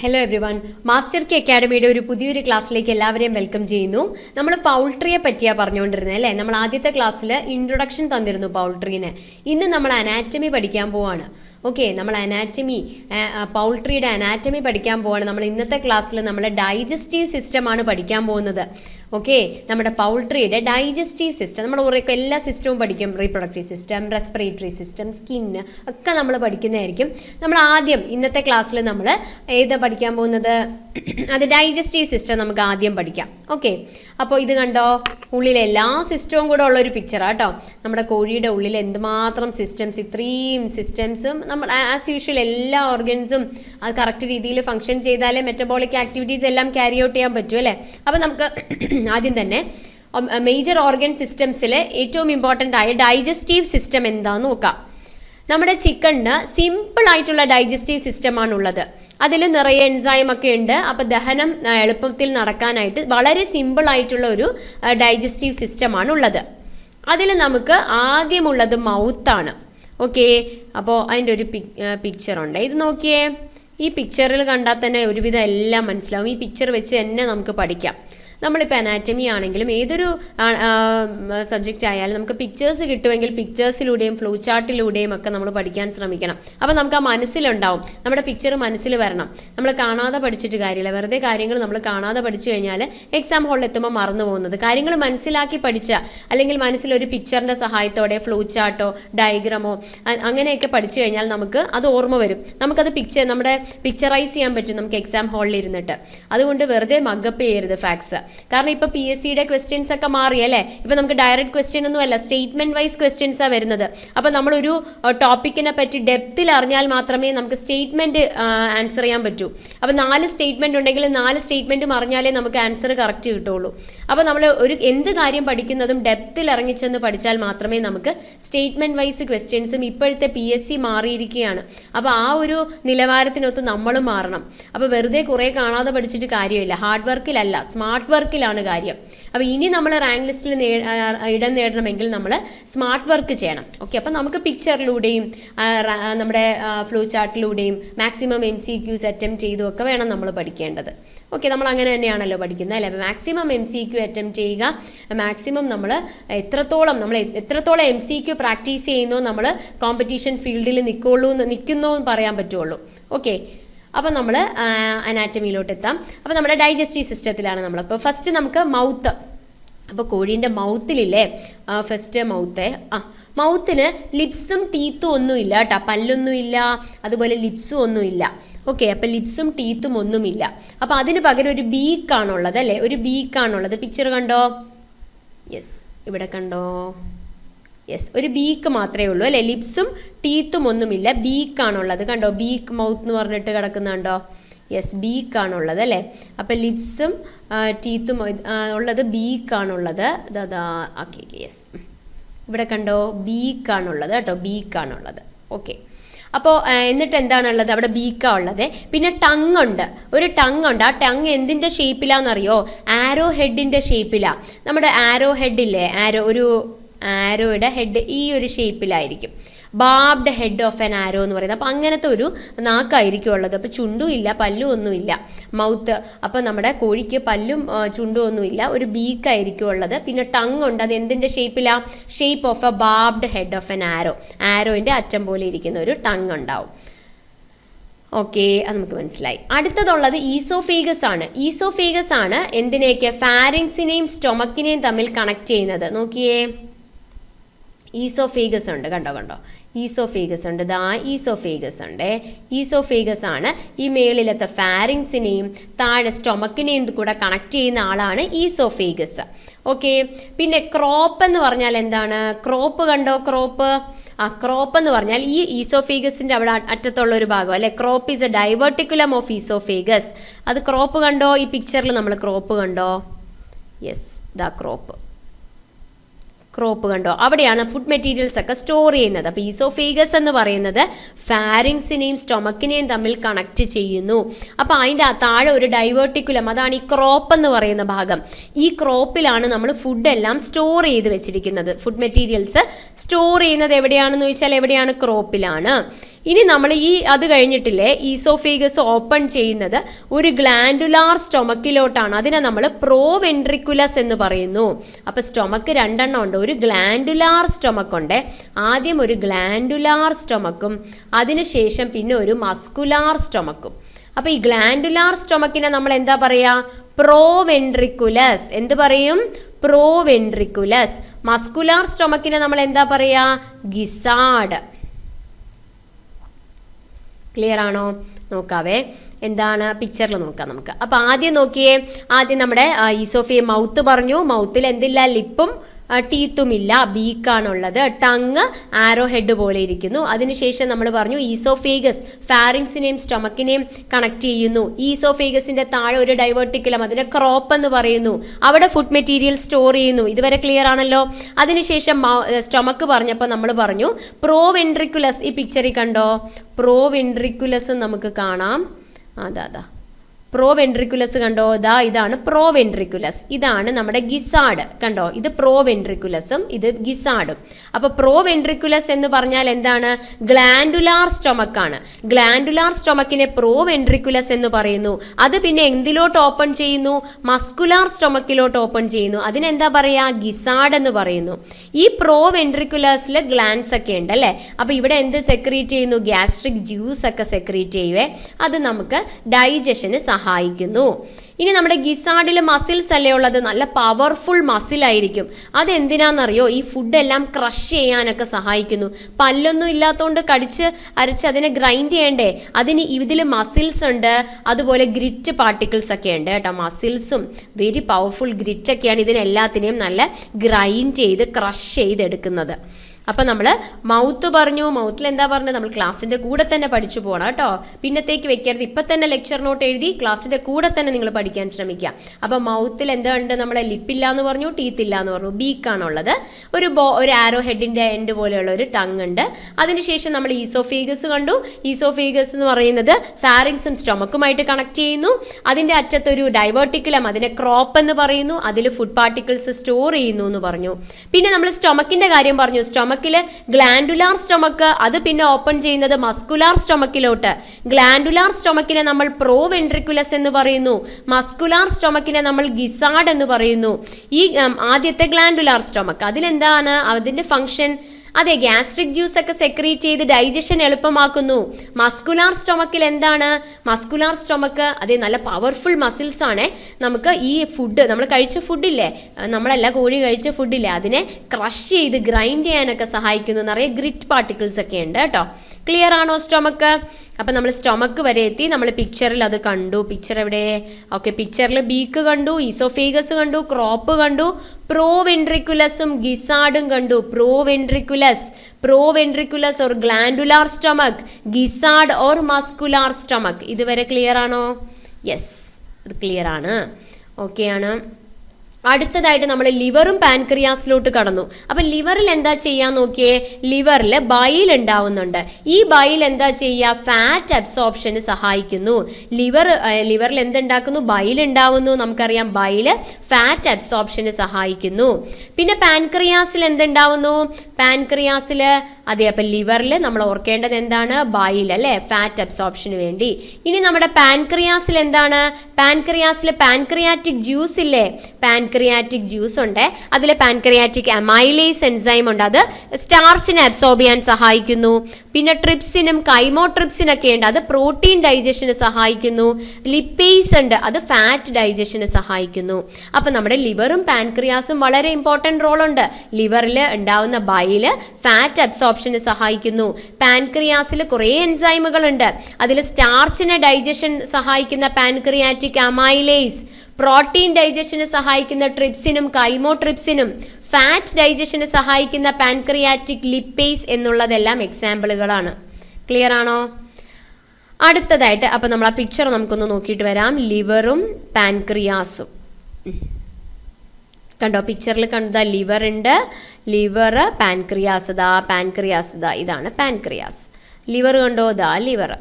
Hello everyone master K അക്കാഡമിയുടെ ഒരു പുതിയൊരു ക്ലാസ്സിലേക്ക് എല്ലാവരെയും വെൽക്കം ചെയ്യുന്നു. നമ്മൾ പൗൾട്രിയെ പറ്റിയാണ് പറഞ്ഞുകൊണ്ടിരുന്നത് അല്ലേ? നമ്മൾ ആദ്യത്തെ ക്ലാസ്സിൽ ഇൻട്രൊഡക്ഷൻ തന്നിരുന്നു പൗൾട്രീന് ഇന്ന് നമ്മൾ അനാറ്റമി പഠിക്കാൻ പോവാണ്. ഓക്കെ നമ്മൾ അനാറ്റമി പൗൾട്രിയുടെ അനാറ്റമി പഠിക്കാൻ പോവാണ്. നമ്മൾ ഇന്നത്തെ ക്ലാസ്സിൽ നമ്മൾ ഡൈജസ്റ്റീവ് സിസ്റ്റമാണ് പഠിക്കാൻ പോകുന്നത്. ഓക്കെ നമ്മുടെ പൗൾട്രിയുടെ ഡൈജസ്റ്റീവ് സിസ്റ്റം നമ്മൾ ഓരോക്കെ എല്ലാ സിസ്റ്റവും പഠിക്കും. Reproductive system respiratory system skin ഒക്കെ നമ്മൾ പഠിക്കുന്നതായിരിക്കും. നമ്മൾ ആദ്യം ഇന്നത്തെ ക്ലാസ്സിൽ നമ്മൾ ഏത് പഠിക്കാൻ പോകുന്നത്? അത് ഡൈജസ്റ്റീവ് സിസ്റ്റം നമുക്ക് ആദ്യം പഠിക്കാം. ഓക്കെ അപ്പോൾ ഇത് കണ്ടോ? ഉള്ളിലെ എല്ലാ സിസ്റ്റവും കൂടെ ഉള്ള ഒരു പിക്ചറാണ് കേട്ടോ നമ്മുടെ കോഴിയുടെ ഉള്ളിൽ എന്തുമാത്രം സിസ്റ്റംസ് ഇത്രയും സിസ്റ്റംസും നമ്മൾ ആസ് യൂഷ്വൽ എല്ലാ ഓർഗൻസും അത് കറക്റ്റ് രീതിയിൽ ഫങ്ഷൻ ചെയ്താലേ മെറ്റബോളിക് ആക്ടിവിറ്റീസ് എല്ലാം ക്യാരി ഔട്ട് ചെയ്യാൻ പറ്റുമല്ലേ അപ്പോൾ നമുക്ക് ആദ്യം തന്നെ. മേജർ ഓർഗൻ സിസ്റ്റംസിലെ ഏറ്റവും ഇമ്പോർട്ടന്റ് ആയ ഡൈജസ്റ്റീവ് സിസ്റ്റം എന്താന്ന് നോക്കാം. നമ്മുടെ ചിക്കണിന് സിമ്പിൾ ആയിട്ടുള്ള ഡൈജസ്റ്റീവ് സിസ്റ്റമാണുള്ളത് അതിൽ നിറയെ എൻസൈം ഒക്കെ ഉണ്ട്. അപ്പോൾ ദഹനം എളുപ്പത്തിൽ നടക്കാനായിട്ട് വളരെ സിമ്പിൾ ആയിട്ടുള്ള ഒരു ഡൈജസ്റ്റീവ് സിസ്റ്റമാണ് ഉള്ളത് അതിൽ നമുക്ക് ആദ്യമുള്ളത് മൗത്താണ്. ഓക്കെ? അപ്പോൾ അതിന്റെ ഒരു പിക് പിക്ചറുണ്ട് ഇത് നോക്കിയേ. ഈ പിക്ചറിൽ കണ്ടാൽ തന്നെ ഒരുവിധം എല്ലാം മനസ്സിലാവും. ഈ പിക്ചർ വെച്ച് തന്നെ നമുക്ക് പഠിക്കാം. നമ്മളിപ്പോൾ അനാറ്റമി ആണെങ്കിലും ഏതൊരു സബ്ജക്റ്റ് ആയാലും നമുക്ക് പിക്ചേഴ്സ് കിട്ടുമെങ്കിൽ പിക്ചേഴ്സിലൂടെയും ഫ്ലൂ ചാർട്ടിലൂടെയും ഒക്കെ നമ്മൾ പഠിക്കാൻ ശ്രമിക്കണം. അപ്പോൾ നമുക്ക് ആ മനസ്സിലുണ്ടാവും. നമ്മുടെ പിക്ചർ മനസ്സിൽ വരണം. നമ്മൾ കാണാതെ പഠിച്ചിട്ട് കാര്യമില്ല. വെറുതെ കാര്യങ്ങൾ നമ്മൾ കാണാതെ പഠിച്ചു കഴിഞ്ഞാൽ എക്സാം ഹോളിൽ എത്തുമ്പോൾ മറന്നു പോകുന്നത്. കാര്യങ്ങൾ മനസ്സിലാക്കി പഠിച്ച അല്ലെങ്കിൽ മനസ്സിൽ ഒരു പിക്ചറിന്റെ സഹായത്തോടെ ഫ്ലൂ ചാർട്ടോ ഡയഗ്രാമോ അങ്ങനെയൊക്കെ പഠിച്ചു കഴിഞ്ഞാൽ നമുക്ക് അത് ഓർമ്മ വരും. നമുക്കത് പിക്ചർ നമ്മുടെ പിക്ചറൈസ് ചെയ്യാൻ പറ്റും നമുക്ക് എക്സാം ഹോളിൽ ഇരുന്നിട്ട്. അതുകൊണ്ട് വെറുതെ മഗപ്പ് ചെയ്യരുത് ഫാക്ട്സ് കാരണം ഇപ്പൊ പി എസ് സിയുടെ ക്വസ്റ്റ്യൻസ് ഒക്കെ മാറി അല്ലേ? ഇപ്പൊ നമുക്ക് ഡയറക്റ്റ് ക്വസ്റ്റ്യൻ ഒന്നും അല്ല സ്റ്റേറ്റ്മെന്റ് വൈസ് ക്വസ്റ്റ്യൻസ് ക്വസ്റ്റ്യൻസാണ് വരുന്നത്. അപ്പോൾ നമ്മളൊരു ടോപ്പിക്കിനെ പറ്റി ഡെപ്തിൽ അറിഞ്ഞാൽ മാത്രമേ നമുക്ക് സ്റ്റേറ്റ്മെന്റ് ആൻസർ ചെയ്യാൻ പറ്റൂ. അപ്പോൾ നാല് സ്റ്റേറ്റ്മെന്റ് ഉണ്ടെങ്കിൽ നാല് സ്റ്റേറ്റ്മെന്റും അറിഞ്ഞാലേ നമുക്ക് ആൻസർ കറക്റ്റ് കിട്ടുള്ളൂ. അപ്പോൾ നമ്മൾ ഒരു എന്ത് കാര്യം പഠിക്കുന്നതും ഡെപ്തിൽ ഇറങ്ങിച്ചെന്ന് പഠിച്ചാൽ മാത്രമേ നമുക്ക് സ്റ്റേറ്റ്മെന്റ് വൈസ് ക്വസ്റ്റ്യൻസും ഇപ്പോഴത്തെ പി എസ് സി മാറിയിരിക്കുകയാണ്. അപ്പോൾ ആ ഒരു നിലവാരത്തിനൊത്ത് നമ്മളും മാറണം. അപ്പോൾ വെറുതെ കുറേ കാണാതെ പഠിച്ചിട്ട് കാര്യമില്ല. ഹാർഡ് വർക്കിലല്ല സ്മാർട്ട് വർക്കിലാണ് കാര്യം. അപ്പോൾ ഇനി നമ്മൾ റാങ്ക് ലിസ്റ്റിൽ ഇടം നേടണമെങ്കിൽ നമ്മൾ സ്മാർട്ട് വർക്ക് ചെയ്യണം. ഓക്കെ അപ്പോൾ നമുക്ക് പിക്ചറിലൂടെയും നമ്മുടെ flow ചാർട്ടിലൂടെയും maximum M C Qs attempt ചെയ്തും ഒക്കെ വേണം നമ്മൾ പഠിക്കേണ്ടത്. ഓക്കെ നമ്മൾ അങ്ങനെ തന്നെയാണല്ലോ പഠിക്കുന്നത് അല്ലേ? Maximum M C Q attempt ചെയ്യുക. മാക്സിമം നമ്മൾ എത്രത്തോളം നമ്മൾ എത്രത്തോളം എം സി ക്യു പ്രാക്ടീസ് ചെയ്യുന്നോ നമ്മൾ കോമ്പറ്റീഷൻ ഫീൽഡിൽ നിൽക്കുള്ളൂ നിൽക്കുന്നോ എന്ന് പറയാൻ പറ്റുള്ളൂ. ഓക്കെ അപ്പോൾ നമ്മൾ അനാറ്റമിയിലോട്ട് എത്താം. അപ്പോൾ നമ്മുടെ ഡൈജസ്റ്റീവ് സിസ്റ്റത്തിലാണ് നമ്മൾ. അപ്പോൾ ഫസ്റ്റ് നമുക്ക് മൗത്ത് അപ്പോൾ കോഴീന്റെ മൗത്തിലില്ലേ ഫസ്റ്റ് മൗത്ത് ആ മൗത്തിന് ലിപ്സും ടീത്തും ഒന്നുമില്ല കേട്ടോ. പല്ലൊന്നുമില്ല അതുപോലെ ലിപ്സും ഒന്നുമില്ല. ഓക്കെ അപ്പോൾ ലിപ്സും ടീത്തും ഒന്നുമില്ല. അപ്പോൾ അതിന് പകരം ഒരു ബീക്കാണുള്ളത് അല്ലേ? ഒരു ബീക്കാണുള്ളത് പിക്ചർ കണ്ടോ? യെസ് ഇവിടെ കണ്ടോ? യെസ് ഒരു ബീക്ക് മാത്രമേ ഉള്ളൂ അല്ലേ? ലിപ്സും ടീത്തും ഒന്നുമില്ല. ബീക്കാണുള്ളത് കണ്ടോ? ബീക്ക് മൗത്ത് എന്ന് പറഞ്ഞിട്ട് കിടക്കുന്നുണ്ടോ യെസ് ബീക്കാണുള്ളത് അല്ലേ? അപ്പം ലിപ്സും ടീത്തും ഉള്ളത് ബീക്കാണുള്ളത് അതാ ഓക്കെ യെസ് ഇവിടെ കണ്ടോ ബീക്കാണുള്ളത് കേട്ടോ ബീക്കാണുള്ളത്. ഓക്കെ അപ്പോൾ എന്നിട്ട് എന്താണുള്ളത്? അവിടെ ബീക്കാ ഉള്ളത്. പിന്നെ ടങ് ഉണ്ട് ഒരു ടങ് ഉണ്ട് ആ ടങ് എന്തിന്റെ ഷേപ്പിലാണെന്നറിയോ ആരോ ഹെഡിന്റെ ഷേപ്പിലാണ് നമ്മുടെ ആരോ ഹെഡില്ലേ? ആരോ ഒരു ആരോയുടെ ഹെഡ് ഈ ഒരു ഷേപ്പിലായിരിക്കും. Barbed head of an arrow എന്ന് പറയുന്നത്. അപ്പോൾ അങ്ങനത്തെ ഒരു നാക്കായിരിക്കും ഉള്ളത്. അപ്പോൾ ചുണ്ടും ഇല്ല പല്ലും ഒന്നുമില്ല മൗത്ത് അപ്പോൾ നമ്മുടെ കോഴിക്ക് പല്ലും ചുണ്ടും ഒന്നുമില്ല ഒരു ബീക്കായിരിക്കും ഉള്ളത്. പിന്നെ ടങ് ഉണ്ട്. അത് എന്തിന്റെ ഷേപ്പിലാണ് shape of a barbed head of an arrow. ആരോയിന്റെ അറ്റം പോലെ ഇരിക്കുന്ന ഒരു ടങ് ഉണ്ടാവും. ഓക്കെ അത് നമുക്ക് മനസ്സിലായി. അടുത്തതുള്ളത് ഈസോഫേഗസ് ആണ്. ഈസോഫേഗസ് ആണ് എന്തിനേക്ക് ഫാരിങ്സിനെയും സ്റ്റൊമക്കിനെയും തമ്മിൽ കണക്ട് ചെയ്യുന്നത്. നോക്കിയേ. ഈസോഫേഗസ് ഉണ്ട്. കണ്ടോ കണ്ടോ? ഈസോഫേഗസ് ഉണ്ട്. ദാ ഈസോഫേഗസ് ഉണ്ട്. ഈസോഫേഗസ് ആണ് ഈ മേളിലത്തെ ഫാരിങ്സിനെയും താഴെ സ്റ്റൊമക്കിനെയും കൂടെ കണക്ട് ചെയ്യുന്ന ആളാണ് ഈസോഫേഗസ്. ഓക്കെ പിന്നെ ക്രോപ്പ് എന്ന് പറഞ്ഞാൽ എന്താണ്? ക്രോപ്പ് കണ്ടോ ക്രോപ്പ് ആ ക്രോപ്പ് എന്ന് പറഞ്ഞാൽ ഈ ഈസോഫേഗസിന്റെ അവിടെ അറ്റത്തുള്ള ഒരു ഭാഗം അല്ലെ? Crop is a diverticulum of oesophagus. അത് ക്രോപ്പ് കണ്ടോ? ഈ പിക്ചറിൽ നമ്മൾ ക്രോപ്പ് കണ്ടോ? യെസ് ദ ക്രോപ്പ് ക്രോപ്പ് കണ്ടോ? അവിടെയാണ് ഫുഡ് മെറ്റീരിയൽസ് ഒക്കെ സ്റ്റോർ ചെയ്യുന്നത്. അപ്പോൾ ഈസോഫേഗസ് എന്ന് പറയുന്നത് ഫാരിങ്സിനെയും സ്റ്റൊമക്കിനെയും തമ്മിൽ കണക്ട് ചെയ്യുന്നു. അപ്പോൾ അതിന്റെ ആ താഴെ ഒരു ഡൈവേർട്ടിക്കുലം അതാണ് ഈ ക്രോപ്പ് എന്ന് പറയുന്ന ഭാഗം. ഈ ക്രോപ്പിലാണ് നമ്മൾ ഫുഡ് എല്ലാം സ്റ്റോർ ചെയ്ത് വെച്ചിരിക്കുന്നത്. ഫുഡ് മെറ്റീരിയൽസ് സ്റ്റോർ ചെയ്യുന്നത് എവിടെയാണെന്ന് ചോദിച്ചാൽ എവിടെയാണ്? ക്രോപ്പിലാണ് ഇനി നമ്മൾ ഈ അത് കഴിഞ്ഞിട്ടില്ലേ ഈസോഫേഗസ് ഓപ്പൺ ചെയ്യുന്നത് ഒരു ഗ്ലാൻഡുലാർ സ്റ്റൊമക്കിലോട്ടാണ് അതിനെ നമ്മൾ പ്രോ വെൻട്രിക്കുലസ് എന്ന് പറയുന്നു. അപ്പോൾ സ്റ്റൊമക്ക് രണ്ടെണ്ണം ഉണ്ട്. ഒരു ഗ്ലാൻഡുലാർ സ്റ്റൊമക്ക് ഉണ്ട്. ആദ്യം ഒരു ഗ്ലാൻഡുലാർ സ്റ്റൊമക്കും അതിനുശേഷം പിന്നെ ഒരു മസ്കുലാർ സ്റ്റൊമക്കും അപ്പോൾ ഈ ഗ്ലാൻഡുലാർ സ്റ്റൊമക്കിനെ നമ്മൾ എന്താ പറയുക പ്രോ വെൻട്രിക്കുലസ് എന്ത് പറയും? പ്രോ വെൻട്രിക്കുലസ് മസ്കുലാർ സ്റ്റൊമക്കിനെ നമ്മൾ എന്താ പറയുക ഗിസാഡ് ക്ലിയർ ആണോ? നോക്കാവേ. എന്താണ്? പിക്ചറിൽ നോക്കാം നമുക്ക്. അപ്പോൾ ആദ്യം നോക്കിയേ ആദ്യം നമ്മുടെ ഈസോഫിയ മൗത്ത് പറഞ്ഞു. മൗത്തിൽ എന്തില്ല? ലിപ്പും ടീത്തും ഇല്ല ബീക്കാണുള്ളത് ടങ് ആരോ ഹെഡ് പോലെ ഇരിക്കുന്നു. അതിനുശേഷം നമ്മൾ പറഞ്ഞു ഈസോഫേഗസ് ഫാരിങ്സിനെയും സ്റ്റൊമക്കിനെയും കണക്ട് ചെയ്യുന്നു. ഈസോഫേഗസിന്റെ താഴെ ഒരു ഡൈവേർട്ടിക്കുലം അതിനെ ക്രോപ്പ് എന്ന് പറയുന്നു. അവിടെ ഫുഡ് മെറ്റീരിയൽ സ്റ്റോർ ചെയ്യുന്നു. ഇതുവരെ ക്ലിയർ ആണല്ലോ? അതിനുശേഷം സ്റ്റൊമക്ക് പറഞ്ഞപ്പോൾ നമ്മൾ പറഞ്ഞു പ്രോ വെൻട്രിക്കുലസ് ഈ പിക്ചറിൽ കണ്ടോ? പ്രോ വെൻട്രിക്കുലസ് നമുക്ക് കാണാം. അതാ അതാ പ്രോ വെൻട്രിക്കുലസ് കണ്ടോ? ദാ ഇതാണ് പ്രോ വെൻട്രിക്കുലസ് ഇതാണ് നമ്മുടെ ഗിസാഡ് കണ്ടോ? ഇത് പ്രോ വെൻട്രിക്കുലസും ഇത് ഗിസാഡും അപ്പോൾ പ്രോ വെൻട്രിക്കുലസ് എന്ന് പറഞ്ഞാൽ എന്താണ്? ഗ്ലാൻഡുലാർ സ്റ്റൊമക്ക് ആണ്. ഗ്ലാൻഡുലാർ സ്റ്റൊമക്കിനെ പ്രോ വെൻട്രിക്കുലസ് എന്ന് പറയുന്നു. അത് പിന്നെ എന്തിലോട്ട് ഓപ്പൺ ചെയ്യുന്നു? മസ്കുലാർ സ്റ്റൊമക്കിലോട്ട് ഓപ്പൺ ചെയ്യുന്നു. അതിനെന്താ പറയുക ഗിസാഡ് എന്ന് പറയുന്നു. ഈ പ്രോ വെൻട്രിക്കുലസിൽ ഗ്ലാൻസ് ഒക്കെ ഉണ്ട് അല്ലേ? അപ്പോൾ ഇവിടെ എന്ത് സെക്രീറ്റ് ചെയ്യുന്നു? ഗ്യാസ്ട്രിക് ജ്യൂസ് ഒക്കെ സെക്രീറ്റ് ചെയ്യുവേ. അത് നമുക്ക് ഡൈജഷന് സഹായിക്കുന്നു. ഇനി നമ്മുടെ ഗിസാഡിൽ മസിൽസ് അല്ലേ ഉള്ളത്? നല്ല പവർഫുൾ മസിൽ മസിലായിരിക്കും അതെന്തിനാണെന്നറിയോ ഈ ഫുഡെല്ലാം ക്രഷ് ചെയ്യാനൊക്കെ സഹായിക്കുന്നു. പല്ലൊന്നും ഇല്ലാത്തതുകൊണ്ട് കടിച്ച് അരച്ച് അതിനെ ഗ്രൈൻഡ് ചെയ്യണ്ടേ? അതിന് ഇതിൽ മസിൽസ് ഉണ്ട്. അതുപോലെ ഗ്രിറ്റ് പാർട്ടിക്കിൾസ് ഒക്കെ ഉണ്ട് കേട്ടോ. മസിൽസും വെരി പവർഫുൾ ഗ്രിറ്റ് ഒക്കെയാണ് ഇതിനെല്ലാത്തിനെയും നല്ല ഗ്രൈൻഡ് ചെയ്ത് ക്രഷ് ചെയ്തെടുക്കുന്നത്. അപ്പം നമ്മൾ മൗത്ത് പറഞ്ഞു മൗത്തിൽ എന്താ പറഞ്ഞത്? നമ്മൾ ക്ലാസ്സിന്റെ കൂടെ തന്നെ പഠിച്ചു പോകണം കേട്ടോ. പിന്നത്തേക്ക് വെക്കരുത്. ഇപ്പം തന്നെ ലെക്ചർ നോട്ട് എഴുതി ക്ലാസ്സിന്റെ കൂടെ തന്നെ നിങ്ങൾ പഠിക്കാൻ ശ്രമിക്കുക. അപ്പം മൗത്തിൽ എന്താ ഉണ്ട് നമ്മളെ ലിപ്പില്ല എന്ന് പറഞ്ഞു ടീത്ത് ഇല്ല എന്ന് പറഞ്ഞു ബീക്കാണുള്ളത് ഒരു ബോ ഒരു ആരോ ഹെഡിന്റെ എൻഡ് പോലെയുള്ള ഒരു ടങ് ഉണ്ട്. അതിനുശേഷം നമ്മൾ ഈസോഫേഗസ് കണ്ടു. ഈസോഫേഗസ് എന്ന് പറയുന്നത് ഫാരിങ്സും സ്റ്റൊമക്കുമായിട്ട് കണക്ട് ചെയ്യുന്നു. അതിന്റെ അറ്റത്തൊരു ഡൈവേർട്ടിക്കുലം അതിനെ ക്രോപ്പ് എന്ന് പറയുന്നു. അതിൽ ഫുഡ് പാർട്ടിക്കിൾസ് സ്റ്റോർ ചെയ്യുന്നു എന്ന് പറഞ്ഞു. പിന്നെ നമ്മൾ സ്റ്റൊമക്കിന്റെ കാര്യം പറഞ്ഞു. സ്റ്റൊമക്കിൽ ഗ്ലാൻഡുലാർ സ്റ്റൊമക്ക് അത് പിന്നെ ഓപ്പൺ ചെയ്യുന്നത് മസ്കുലാർ സ്റ്റൊമക്കിലോട്ട് ഗ്ലാൻഡുലാർ സ്റ്റൊമക്കിനെ നമ്മൾ പ്രോ വെൻട്രിക്കുലസ് എന്ന് പറയുന്നു. മസ്കുലാർ സ്റ്റൊമക്കിനെ നമ്മൾ ഗിസാഡ് എന്ന് പറയുന്നു. ഈ ആദ്യത്തെ ഗ്ലാൻഡുലാർ സ്റ്റൊമക്ക് അതിലെന്താണ്? അതിന്റെ ഫങ്ഷൻ അതെ ഗ്യാസ്ട്രിക് ജ്യൂസ് ഒക്കെ സെക്രീറ്റ് ചെയ്ത് ഡൈജഷൻ എളുപ്പമാക്കുന്നു. മസ്കുലാർ സ്റ്റൊമക്കിൽ എന്താണ്? മസ്കുലാർ സ്റ്റൊമക്ക് അതെ നല്ല പവർഫുൾ മസിൽസ് ആണ്. നമുക്ക് ഈ ഫുഡ് നമ്മൾ കഴിച്ച ഫുഡില്ലേ നമ്മളല്ല കോഴി കഴിച്ച ഫുഡില്ലേ അതിനെ ക്രഷ് ചെയ്ത് ഗ്രൈൻഡ് ചെയ്യാനൊക്കെ സഹായിക്കുന്നു. നിറയെ ഗ്രിറ്റ് പാർട്ടിക്കിൾസ് ഒക്കെ ഉണ്ട് കേട്ടോ. ക്ലിയർ ആണോ സ്റ്റൊമക്ക് അപ്പം നമ്മൾ സ്റ്റൊമക്ക് വരെ എത്തി. നമ്മൾ പിക്ചറിൽ അത് കണ്ടു. പിക്ചർ എവിടെ? ഓക്കെ പിക്ചറിൽ ബീക്ക് കണ്ടു ഈസോഫേഗസ് കണ്ടു ക്രോപ്പ് കണ്ടു പ്രോ വെൻട്രിക്കുലസും ഗിസാഡും കണ്ടു. Proventriculus proventriculus or glandular stomach ഗിസാഡ് or muscular stomach ഇതുവരെ ക്ലിയർ ആണോ? യെസ് അത് ക്ലിയർ ആണ്. ഓക്കെ ആണ്. അടുത്തതായിട്ട് നമ്മൾ ലിവറും പാൻക്രിയാസിലോട്ട് കടന്നു. അപ്പം ലിവറിൽ എന്താ ചെയ്യാൻ നോക്കിയേ? ലിവറിൽ ബൈൽ ഉണ്ടാവുന്നുണ്ട്. ഈ ബൈൽ എന്താ ചെയ്യുക? ഫാറ്റ് അബ്സോർപ്ഷന് സഹായിക്കുന്നു. ലിവർ ലിവറിൽ എന്തുണ്ടാക്കുന്നു? ബൈൽ ഉണ്ടാവുന്നു. നമുക്കറിയാം ബയിൽ ഫാറ്റ് അബ്സോർപ്ഷന് സഹായിക്കുന്നു. പിന്നെ പാൻക്രിയാസിൽ എന്തുണ്ടാവുന്നു? പാൻക്രിയാസിൽ അതെ അപ്പം ലിവറിൽ നമ്മൾ ഓർക്കേണ്ടത് എന്താണ്? ബൈൽ അല്ലേ? ഫാറ്റ് അബ്സോർപ്ഷന് വേണ്ടി. ഇനി നമ്മുടെ പാൻക്രിയാസിൽ എന്താണ്? പാൻക്രിയാസിൽ പാൻക്രിയാറ്റിക് ജ്യൂസ് ഇല്ലേ? പാൻക്രിയാറ്റിക് ജ്യൂസ് ഉണ്ട്. അതിൽ പാൻക്രിയാറ്റിക് അമൈലേസ് എൻസൈം ഉണ്ട്. അത് സ്റ്റാർച്ചിനെ അബ്സോർബ് ചെയ്യാൻ സഹായിക്കുന്നു. പിന്നെ ട്രിപ്സിനും കൈമോട്രിപ്സിനൊക്കെ ഉണ്ട്. അത് പ്രോട്ടീൻ ഡൈജഷന് സഹായിക്കുന്നു. ലിപ്പേസ് ഉണ്ട്. അത് ഫാറ്റ് ഡൈജഷന് സഹായിക്കുന്നു. അപ്പം നമ്മുടെ ലിവറും പാൻക്രിയാസും വളരെ ഇമ്പോർട്ടന്റ് ഉണ്ട്. ലിവറിൽ ഉണ്ടാവുന്ന ബൈൽ ഫാറ്റ് അബ്സോർപ്ഷന് സഹായിക്കുന്നു. പാൻക്രിയാസിൽ കുറേ എൻസൈമുകൾ ഉണ്ട് അതിൽ സ്റ്റാർച്ചിനെ ഡൈജഷൻ സഹായിക്കുന്ന പാൻക്രിയാറ്റിക് അമൈലേസ് പ്രോട്ടീൻ ഡൈജഷന് സഹായിക്കുന്ന ട്രിപ്സിനും കൈമോട്രിപ്സിനും ഫാറ്റ് ഡൈജഷന് സഹായിക്കുന്ന പാൻക്രിയാറ്റിക് ലിപ്പേസ് എന്നുള്ളതെല്ലാം എക്സാമ്പിളുകളാണ്. ക്ലിയർ ആണോ? അടുത്തതായിട്ട് അപ്പം നമ്മൾ ആ പിക്ചർ നമുക്കൊന്ന് നോക്കിയിട്ട് വരാം. ലിവറും പാൻക്രിയാസും. കണ്ടോ? പിക്ചറിൽ കണ്ട. ലിവർ ഉണ്ട്. ലിവർ പാൻക്രിയാസ് ദാ പാൻക്രിയാസ് ദാ ഇതാണ് പാൻക്രിയാസ് ലിവർ കണ്ടോ? ദാ ലിവർ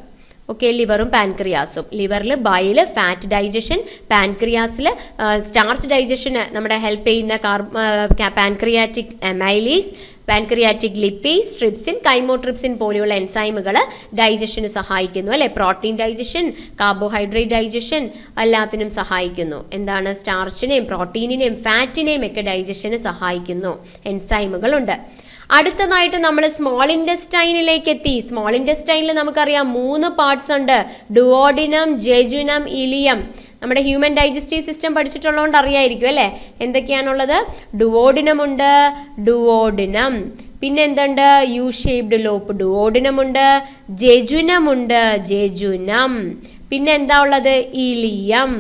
ഓക്കെ ലിവറും പാൻക്രിയാസും ലിവറിൽ ബൈൽ ഫാറ്റ് ഡൈജഷൻ പാൻക്രിയാസിൽ സ്റ്റാർച്ച് ഡൈജഷന് നമ്മുടെ ഹെൽപ്പ് ചെയ്യുന്ന car pancreatic amylase pancreatic lipase trypsin chymotrypsin പോലെയുള്ള എൻസൈമുകൾ ഡൈജഷന് സഹായിക്കുന്നു അല്ലെ? പ്രോട്ടീൻ ഡൈജഷൻ കാർബോഹൈഡ്രേറ്റ് ഡൈജഷൻ എല്ലാത്തിനും സഹായിക്കുന്നു. എന്താണ്? സ്റ്റാർച്ചിനെയും പ്രോട്ടീനിനെയും ഫാറ്റിനെയും ഒക്കെ ഡൈജഷന് സഹായിക്കുന്നു. എൻസൈമുകളുണ്ട്. അടുത്തതായിട്ട് നമ്മൾ സ്മോൾ ഇൻഡസ്റ്റൈനിലേക്ക് എത്തി. സ്മോൾ ഇൻഡസ്റ്റൈനിൽ നമുക്കറിയാം മൂന്ന് പാർട്സ് ഉണ്ട്. Duodenum jejunum ileum. നമ്മുടെ ഹ്യൂമൻ ഡൈജസ്റ്റീവ് സിസ്റ്റം പഠിച്ചിട്ടുള്ളതുകൊണ്ട് അറിയായിരിക്കും അല്ലേ? എന്തൊക്കെയാണുള്ളത്? ഡുവോഡിനം ഉണ്ട് ഡുവോഡിനം പിന്നെ എന്തുണ്ട് യു ഷേപ്ഡ് ലോപ്പ് ഡുവോഡിനം ഉണ്ട് ജെജുനം ഉണ്ട് ജെജുനം പിന്നെ എന്താ ഉള്ളത്? ഇലിയം.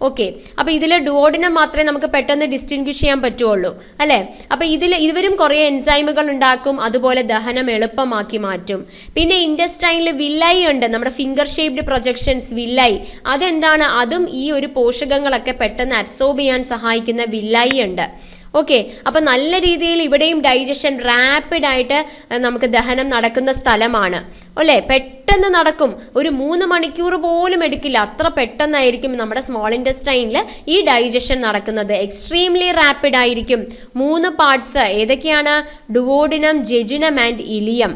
ഓക്കെ അപ്പോൾ ഇതിൽ ഡുവോഡിനം മാത്രമേ നമുക്ക് പെട്ടെന്ന് ഡിസ്റ്റിങ്വിഷ് ചെയ്യാൻ പറ്റുള്ളൂ. അല്ലേ? അപ്പോൾ ഇതിൽ ഇവരും കുറേ എൻസൈമുകൾ ഉണ്ടാക്കും അതുപോലെ ദഹനം എളുപ്പമാക്കി മാറ്റും. പിന്നെ ഇൻഡസ്റ്റൈനിൽ വില്ലൈ ഉണ്ട്. നമ്മുടെ ഫിംഗർ ഷേപ്ഡ് പ്രൊജക്ഷൻസ് വില്ലൈ അതെന്താണ്? അതും ഈ ഒരു പോഷകങ്ങളൊക്കെ പെട്ടെന്ന് അബ്സോർബ് ചെയ്യാൻ സഹായിക്കുന്ന വില്ലൈ ഉണ്ട്. ഓക്കെ അപ്പം നല്ല രീതിയിൽ ഇവിടെയും ഡൈജഷൻ റാപ്പിഡായിട്ട് നമുക്ക് ദഹനം നടക്കുന്ന സ്ഥലമാണ്. അല്ലേ? പെട്ടെന്ന് നടക്കും. ഒരു മൂന്ന് മണിക്കൂർ പോലും എടുക്കില്ല. അത്ര പെട്ടെന്നായിരിക്കും നമ്മുടെ സ്മോൾ ഇൻഡസ്റ്റൈനിൽ ഈ ഡൈജഷൻ നടക്കുന്നത്. എക്സ്ട്രീംലി റാപ്പിഡ് ആയിരിക്കും. മൂന്ന് പാർട്സ് ഏതൊക്കെയാണ്? Duodenum jejunum and ileum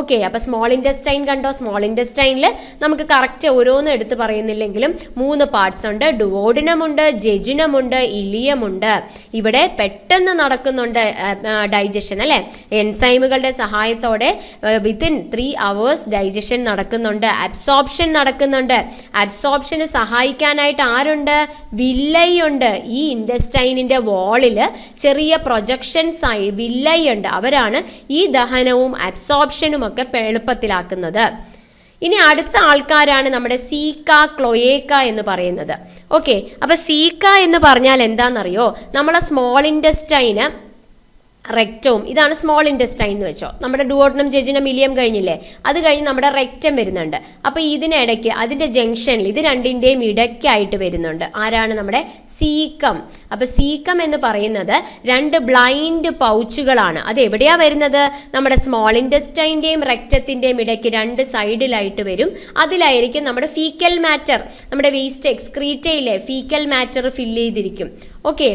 okay അപ്പോൾ സ്മോൾ ഇൻഡസ്റ്റൈൻ കണ്ടോ? സ്മോൾ ഇൻഡസ്റ്റൈനിൽ നമുക്ക് കറക്റ്റ് ഓരോന്ന് എടുത്ത് പറയുന്നില്ലെങ്കിലും മൂന്ന് പാർട്സ് ഉണ്ട്. ഡുവോഡിനമുണ്ട് ജെജുനമുണ്ട് ഇലിയമുണ്ട് ഇവിടെ പെട്ടെന്ന് നടക്കുന്നുണ്ട് ഡൈജഷൻ അല്ലേ? എൻസൈമുകളുടെ സഹായത്തോടെ വിത്തിൻ ത്രീ അവേഴ്സ് ഡൈജഷൻ നടക്കുന്നുണ്ട്. അബ്സോർപ്ഷൻ നടക്കുന്നുണ്ട്. അബ്സോർപ്ഷന് സഹായിക്കാനായിട്ട് ആരുണ്ട്? വില്ലൈ ഉണ്ട് ഈ ഇൻഡസ്റ്റൈനിന്റെ വാളിൽ ചെറിയ പ്രൊജക്ഷൻസ് ആയി വില്ലൈ ഉണ്ട് അവരാണ് ഈ ദഹനവും അബ്സോർപ്ഷനും പെ- എളുപ്പത്തിലാക്കുന്നത്. ഇനി അടുത്ത ആൾക്കാരാണ് നമ്മുടെ സീക്ക ക്ലോയേക്ക എന്ന് പറയുന്നത്. ഓക്കെ അപ്പൊ സീക്ക എന്ന് പറഞ്ഞാൽ എന്താണെന്നറിയോ? നമ്മളെ സ്മോൾ ഇൻഡസ്റ്റൈന് റെക്റ്റവും ഇതാണ് സ്മോൾ ഇൻഡസ്റ്റൈൻ എന്ന് വെച്ചോ. നമ്മുടെ ഡുവോട്ടനം ജെജിനും മിലിയം കഴിഞ്ഞില്ലേ? അത് കഴിഞ്ഞ് നമ്മുടെ റെക്റ്റം വരുന്നുണ്ട്. അപ്പോൾ ഇതിനിടയ്ക്ക് അതിന്റെ ജംഗ്ഷനിൽ ഇത് രണ്ടിന്റെയും ഇടയ്ക്കായിട്ട് വരുന്നുണ്ട്. ആരാണ് നമ്മുടെ? സീക്കം. അപ്പോൾ സീക്കം എന്ന് പറയുന്നത് രണ്ട് ബ്ലൈൻഡ് പൗച്ചുകളാണ്. അത് എവിടെയാ വരുന്നത്? നമ്മുടെ സ്മോൾ ഇൻഡസ്റ്റൈന്റെയും റെക്റ്റത്തിന്റെയും ഇടയ്ക്ക് രണ്ട് സൈഡിലായിട്ട് വരും. അതിലായിരിക്കും നമ്മുടെ ഫീക്കൽ മാറ്റർ നമ്മുടെ വേസ്റ്റ് എക്സ്ക്രീറ്റയിലെ ഫീക്കൽ മാറ്റർ ഫില്ല് ചെയ്തിരിക്കും. ഓക്കെ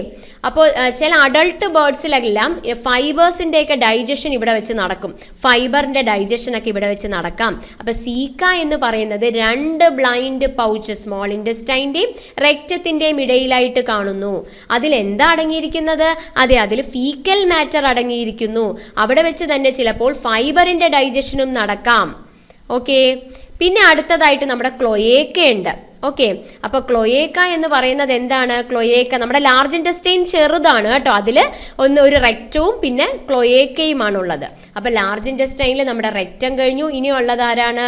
അപ്പോൾ ചില അഡൾട്ട് ബേർഡ്സിലെല്ലാം ഫൈബേഴ്സിന്റെ ഒക്കെ ഡൈജഷൻ ഇവിടെ വെച്ച് നടക്കും. ഫൈബറിന്റെ ഡൈജഷൻ ഒക്കെ ഇവിടെ വെച്ച് നടക്കാം. അപ്പോൾ സീക്ക എന്ന് പറയുന്നത് രണ്ട് ബ്ലൈൻഡ് പൗച്ച് സ്മോൾ ഇൻഡസ്റ്റൈന്റെയും റെക്റ്റത്തിന്റെയും ഇടയിലായിട്ട് കാണുന്നു. അതിൽ എന്താ അടങ്ങിയിരിക്കുന്നത്? അതെ അതിൽ ഫീക്കൽ മാറ്റർ അടങ്ങിയിരിക്കുന്നു. അവിടെ വെച്ച് തന്നെ ചിലപ്പോൾ ഫൈബറിന്റെ ഡൈജഷനും നടക്കാം. ഓക്കെ പിന്നെ അടുത്തതായിട്ട് നമ്മുടെ ക്ലോയേക്ക ഉണ്ട്. ഓക്കെ. അപ്പോൾ ക്ലോയേക്ക എന്ന് പറയുന്നത് എന്താണ്? ക്ലോയേക്ക നമ്മുടെ ലാർജ് ഇൻഡസ്റ്റൈൻ ചെറുതാണ് കേട്ടോ. അതിൽ ഒന്ന് ഒരു റെക്റ്റവും പിന്നെ ക്ലോയേക്കയുമാണ് ഉള്ളത് അപ്പോൾ ലാർജ് ഇൻഡസ്റ്റൈനിൽ നമ്മുടെ റെക്റ്റം കഴിഞ്ഞു. ഇനി ഉള്ളത് ആരാണ്?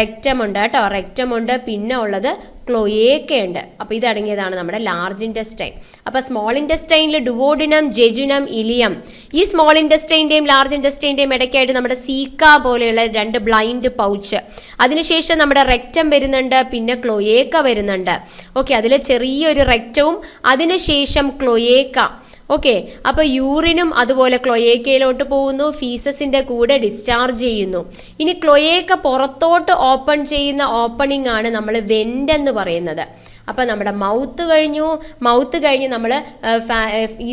റെക്റ്റം ഉണ്ട് കേട്ടോ. റെക്റ്റം ഉണ്ട് പിന്നെ ഉള്ളത് ക്ലോയേക്ക ഉണ്ട് അപ്പോൾ ഇതടങ്ങിയതാണ് നമ്മുടെ ലാർജ് ഇൻഡസ്റ്റൈൻ അപ്പോൾ സ്മോൾ ഇൻഡസ്റ്റൈനിൽ ഡുവോഡിനം ജെജുനം ഇലിയം ഈ സ്മോൾ ഇൻഡസ്റ്റൈന്റെയും ലാർജ് ഇൻഡസ്റ്റൈന്റെയും ഇടയ്ക്കായിട്ട് നമ്മുടെ സീക്ക പോലെയുള്ള രണ്ട് ബ്ലൈൻഡ് പൗച്ച് അതിനുശേഷം നമ്മുടെ റെക്റ്റം വരുന്നുണ്ട് പിന്നെ ക്ലോയേക്ക വരുന്നുണ്ട്. ഓക്കെ അതിൽ ചെറിയൊരു റെക്റ്റവും അതിനുശേഷം ക്ലോയേക്ക ഓക്കെ അപ്പോൾ യൂറിനും അതുപോലെ ക്ലൊയേക്കയിലോട്ട് പോകുന്നു ഫീസസിന്റെ കൂടെ ഡിസ്ചാർജ് ചെയ്യുന്നു. ഇനി ക്ലൊയേക്ക പുറത്തോട്ട് ഓപ്പൺ ചെയ്യുന്ന ഓപ്പണിംഗ് ആണ് നമ്മൾ വെന്റ് എന്ന് പറയുന്നത്. അപ്പോൾ നമ്മുടെ മൗത്ത് കഴിഞ്ഞു. മൗത്ത് കഴിഞ്ഞ് നമ്മൾ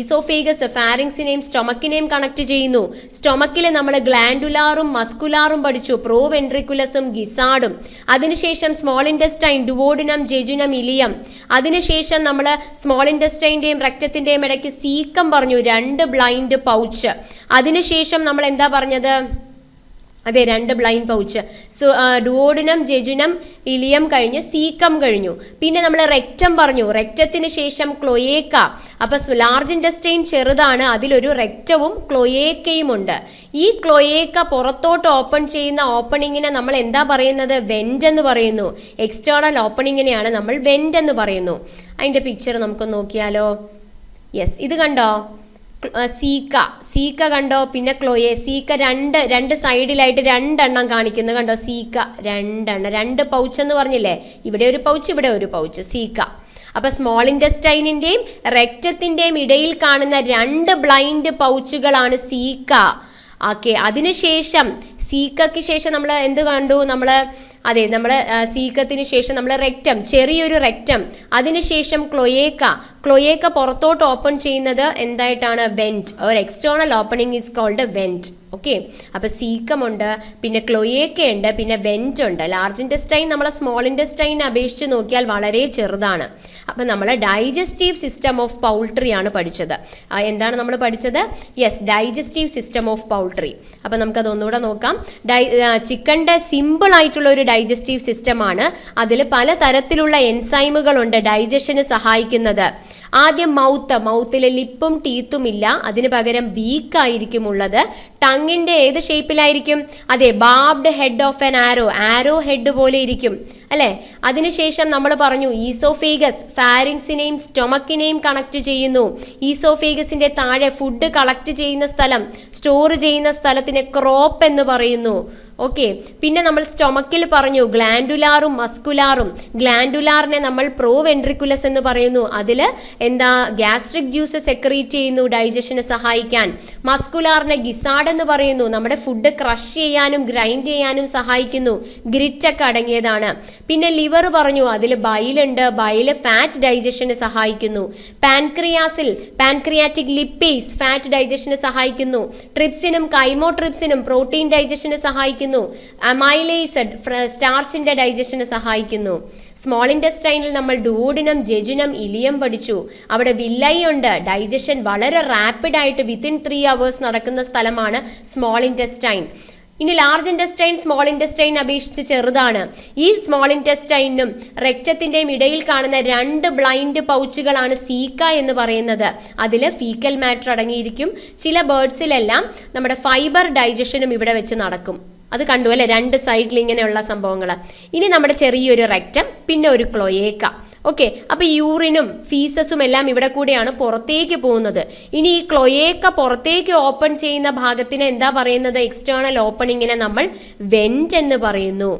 ഈസോഫേഗസ് ഫാരിങ്സിനെയും സ്റ്റൊമക്കിനെയും കണക്ട് ചെയ്യുന്നു. സ്റ്റൊമക്കിൽ നമ്മൾ ഗ്ലാൻഡുലാറും മസ്കുലാറും പഠിച്ചു. പ്രോ വെൻട്രിക്കുലസും ഗിസാഡും അതിനുശേഷം small intestine duodenum jejunum ileum അതിനുശേഷം നമ്മൾ സ്മോൾ ഇൻഡസ്റ്റൈന്റെയും റക്റ്റത്തിന്റെയും ഇടയ്ക്ക് സീക്കം പറഞ്ഞു. രണ്ട് ബ്ലൈൻഡ് പൗച്ച് അതിനുശേഷം നമ്മൾ എന്താ പറഞ്ഞത്? അതെ രണ്ട് blind pouch so duodenum jejunum ileum കഴിഞ്ഞു സീക്കം കഴിഞ്ഞു. പിന്നെ നമ്മൾ റെക്റ്റം പറഞ്ഞു. റെക്റ്റത്തിന് ശേഷം ക്ലോയേക്ക അപ്പോൾ ലാർജ് ഇൻഡസ്റ്റൈൻ ചെറുതാണ് അതിലൊരു റെക്റ്റവും ക്ലോയേക്കയും ഉണ്ട്. ഈ ക്ലോയേക്ക പുറത്തോട്ട് ഓപ്പൺ ചെയ്യുന്ന ഓപ്പണിങ്ങിനെ നമ്മൾ എന്താ പറയുന്നത്? വെന്റ് എന്ന് പറയുന്നു. എക്സ്റ്റേണൽ ഓപ്പണിങ്ങിനെയാണ് നമ്മൾ വെന്റ് എന്ന് പറയുന്നു. അതിന്റെ പിക്ചർ നമുക്ക് നോക്കിയാലോ? യെസ് ഇത് കണ്ടോ? സീക്ക. സീക്ക കണ്ടോ? പിന്നെ ക്ലോയെ. സീക്ക രണ്ട് രണ്ട് സൈഡിലായിട്ട് രണ്ടെണ്ണം കാണിക്കുന്നു കണ്ടോ? സീക്ക രണ്ടെണ്ണം. രണ്ട് പൗച്ച് എന്ന് പറഞ്ഞില്ലേ? ഇവിടെ ഒരു പൗച്ച് ഇവിടെ ഒരു പൗച്ച്. സീക്ക. അപ്പൊ സ്മോൾ ഇൻഡസ്റ്റൈനിന്റെയും റെക്റ്റത്തിന്റെയും ഇടയിൽ കാണുന്ന രണ്ട് ബ്ലൈൻഡ് പൗച്ചുകളാണ് സീക്ക. ഓക്കെ. അതിനുശേഷം സീക്കയ്ക്ക് ശേഷം നമ്മൾ എന്ത് കണ്ടു? നമ്മൾ അതെ നമ്മൾ സീക്കത്തിന് ശേഷം നമ്മൾ റെക്റ്റം ചെറിയൊരു റെക്റ്റം അതിനുശേഷം ക്ലൊയേക്ക ക്ലൊയേക്ക പുറത്തോട്ട് ഓപ്പൺ ചെയ്യുന്നത് എന്തായിട്ടാണ്? വെന്റ് ഒരു external opening is called vent okay അപ്പോൾ സീക്കമുണ്ട് പിന്നെ ക്ലോയേക്ക ഉണ്ട് പിന്നെ വെന്റ് ഉണ്ട്. ലാർജ് ഇന്റസ്റ്റൈൻ നമ്മളെ സ്മോൾ ഇൻഡസ്റ്റൈൻ അപേക്ഷിച്ച് നോക്കിയാൽ വളരെ ചെറുതാണ്. അപ്പോൾ നമ്മൾ ഡൈജസ്റ്റീവ് സിസ്റ്റം ഓഫ് പൗൾട്രി ആണ് പഠിച്ചത്. എന്താണ് നമ്മൾ പഠിച്ചത്? Yes digestive system of poultry അപ്പോൾ നമുക്കത് ഒന്നുകൂടെ നോക്കാം. ഡൈ ചിക്കന്റെ സിമ്പിൾ ആയിട്ടുള്ള ഒരു ഡൈജസ്റ്റീവ് സിസ്റ്റമാണ് അതിൽ പല തരത്തിലുള്ള എൻസൈമുകളുണ്ട് ഡൈജഷന് സഹായിക്കുന്നത്. ആദ്യം മൗത്ത് മൗത്തിൽ ലിപ്പും ടീത്തും ഇല്ല. അതിന് പകരം ബീക്ക് ആയിരിക്കും ഉള്ളത്. ടങ്ങിന്റെ ഏത് ഷേപ്പിലായിരിക്കും അതെ barbed head of an arrow arrow head പോലെ ഇരിക്കും. അല്ലെ? അതിനുശേഷം നമ്മൾ പറഞ്ഞു ഈസോഫേഗസ് ഫാരിങ്സിനെയും സ്റ്റൊമക്കിനെയും കണക്ട് ചെയ്യുന്നു. ഈസോഫേഗസിന്റെ താഴെ ഫുഡ് കളക്ട് ചെയ്യുന്ന സ്ഥലം സ്റ്റോർ ചെയ്യുന്ന സ്ഥലത്തിന് ക്രോപ്പ് എന്ന് പറയുന്നു. ഓക്കെ പിന്നെ നമ്മൾ സ്റ്റൊമക്കിൽ പറഞ്ഞു ഗ്ലാൻഡുലാറും മസ്കുലാറും ഗ്ലാൻഡുലാറിനെ നമ്മൾ പ്രോ വെൻട്രിക്കുലസ് എന്ന് പറയുന്നു. അതിൽ എന്താ ഗ്യാസ്ട്രിക് ജ്യൂസ് സെക്രീറ്റ് ചെയ്യുന്നു ഡൈജഷന് സഹായിക്കാൻ. മസ്കുലാറിനെ ഗിസാഡ് എന്ന് പറയുന്നു. നമ്മുടെ ഫുഡ് ക്രഷ് ചെയ്യാനും ഗ്രൈൻഡ് ചെയ്യാനും സഹായിക്കുന്നു. ഗ്രിറ്റ് ഒക്കെ അടങ്ങിയതാണ്. പിന്നെ ലിവർ പറഞ്ഞു അതിൽ ബൈലുണ്ട് ബൈൽ ഫാറ്റ് ഡൈജഷന് സഹായിക്കുന്നു. പാൻക്രിയാസിൽ പാൻക്രിയാറ്റിക് ലിപ്പേസ് ഫാറ്റ് ഡൈജഷന് സഹായിക്കുന്നു. ട്രിപ്സിനും കൈമോ ട്രിപ്സിനും പ്രോട്ടീൻ ഡൈജഷന് സഹായിക്കുന്നു. അമൈലേസഡ് സ്റ്റാർച്ചിന്റെ ഡൈജഷന് സഹായിക്കുന്നു. സ്മോൾ ഇൻഡസ്റ്റൈനിൽ നമ്മൾ ഡൂഡിനം ജെജുനം ഇലിയം പഠിച്ചു. അവിടെ വില്ലൈ ഉണ്ട് ഡൈജഷൻ വളരെ റാപ്പിഡ് ആയിട്ട് വിത്തിൻ ത്രീ അവേഴ്സ് നടക്കുന്ന സ്ഥലമാണ് സ്മോൾ ഇൻഡസ്റ്റൈൻ ഇനി ലാർജ് ഇൻഡസ്റ്റൈൻ സ്മോൾ ഇൻഡസ്റ്റൈൻ അപേക്ഷിച്ച് ചെറുതാണ്. ഈ സ്മോൾ ഇൻഡസ്റ്റൈനും രക്തത്തിന്റെയും ഇടയിൽ കാണുന്ന രണ്ട് ബ്ലൈൻഡ് പൗച്ചുകളാണ് സീക്ക എന്ന് പറയുന്നത്. അതിൽ ഫീക്കൽ മാറ്റർ അടങ്ങിയിരിക്കും. ചില ബേർഡ്സിലെല്ലാം നമ്മുടെ ഫൈബർ ഡൈജഷനും ഇവിടെ വെച്ച് നടക്കും. അത് കണ്ടു അല്ലേ? രണ്ട് സൈഡിൽ ഇങ്ങനെയുള്ള സംഭവങ്ങൾ ഇനി നമ്മുടെ ചെറിയൊരു റെക്റ്റം പിന്നെ ഒരു ക്ലോയേക്ക ഓക്കെ അപ്പോൾ യൂറിനും ഫീസസും എല്ലാം ഇവിടെ കൂടെയാണ് പുറത്തേക്ക് പോകുന്നത്. ഇനി ഈ ക്ലോയേക്ക പുറത്തേക്ക് ഓപ്പൺ ചെയ്യുന്ന ഭാഗത്തിന് എന്താ പറയുന്നത്? എക്സ്റ്റേണൽ ഓപ്പണിങ്ങിനെ നമ്മൾ വെന്റ് എന്ന് പറയുന്നു.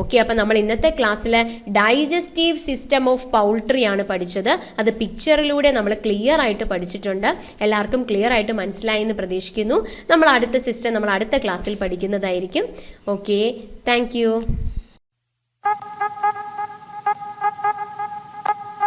ഓക്കെ അപ്പോൾ നമ്മൾ ഇന്നത്തെ ക്ലാസ്സിൽ ഡൈജസ്റ്റീവ് സിസ്റ്റം ഓഫ് പൗൾട്രി ആണ് പഠിച്ചത്. അത് പിക്ചറിലൂടെ നമ്മൾ ക്ലിയർ ആയിട്ട് പഠിച്ചിട്ടുണ്ട്. എല്ലാവർക്കും ക്ലിയർ ആയിട്ട് മനസ്സിലായി എന്ന് പ്രതീക്ഷിക്കുന്നു. നമ്മൾ അടുത്ത സിസ്റ്റം നമ്മൾ അടുത്ത ക്ലാസ്സിൽ പഠിക്കുന്നതായിരിക്കും. Okay thank